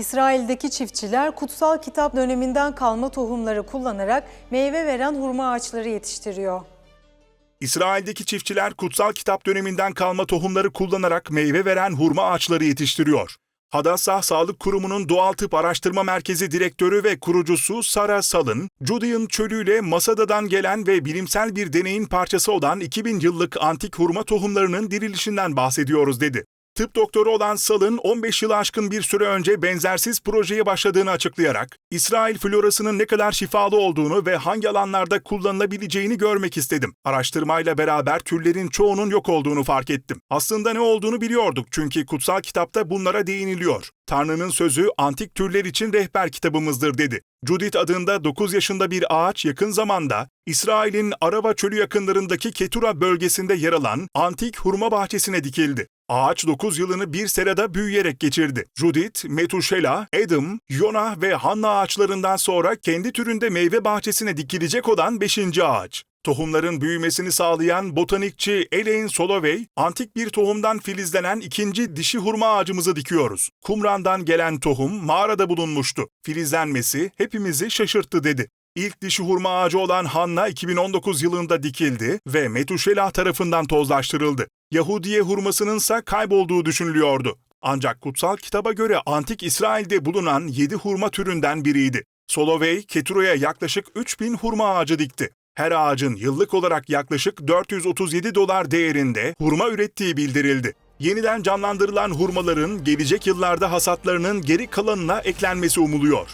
İsrail'deki çiftçiler kutsal kitap döneminden kalma tohumları kullanarak meyve veren hurma ağaçları yetiştiriyor. İsrail'deki çiftçiler kutsal kitap döneminden kalma tohumları kullanarak meyve veren hurma ağaçları yetiştiriyor. Hadassah Sağlık Kurumu'nun Doğal Tıp Araştırma Merkezi Direktörü ve kurucusu Sara Salın, Judean çölüyle Masada'dan gelen ve bilimsel bir deneyin parçası olan 2000 yıllık antik hurma tohumlarının dirilişinden bahsediyoruz dedi. Tıp doktoru olan Sal'ın 15 yılı aşkın bir süre önce benzersiz projeye başladığını açıklayarak, İsrail florasının ne kadar şifalı olduğunu ve hangi alanlarda kullanılabileceğini görmek istedim. Araştırmayla beraber türlerin çoğunun yok olduğunu fark ettim. Aslında ne olduğunu biliyorduk çünkü kutsal kitapta bunlara değiniliyor. Tanrı'nın sözü antik türler için rehber kitabımızdır dedi. Judith adında 9 yaşında bir ağaç yakın zamanda İsrail'in Araba çölü yakınlarındaki Ketura bölgesinde yer alan antik hurma bahçesine dikildi. Ağaç 9 yılını bir serada büyüyerek geçirdi. Judith, Metuşela, Adam, Yona ve Hanna ağaçlarından sonra kendi türünde meyve bahçesine dikilecek olan 5. ağaç. Tohumların büyümesini sağlayan botanikçi Elaine Solovey, antik bir tohumdan filizlenen ikinci dişi hurma ağacımızı dikiyoruz. Kumran'dan gelen tohum mağarada bulunmuştu. Filizlenmesi hepimizi şaşırttı dedi. İlk dişi hurma ağacı olan Hanna 2019 yılında dikildi ve Metuşela tarafından tozlaştırıldı. Yahudiye hurmasının ise kaybolduğu düşünülüyordu. Ancak kutsal kitaba göre antik İsrail'de bulunan 7 hurma türünden biriydi. Solovey, Keturo'ya yaklaşık 3000 hurma ağacı dikti. Her ağacın yıllık olarak yaklaşık 437 dolar değerinde hurma ürettiği bildirildi. Yeniden canlandırılan hurmaların gelecek yıllarda hasatlarının geri kalanına eklenmesi umuluyor.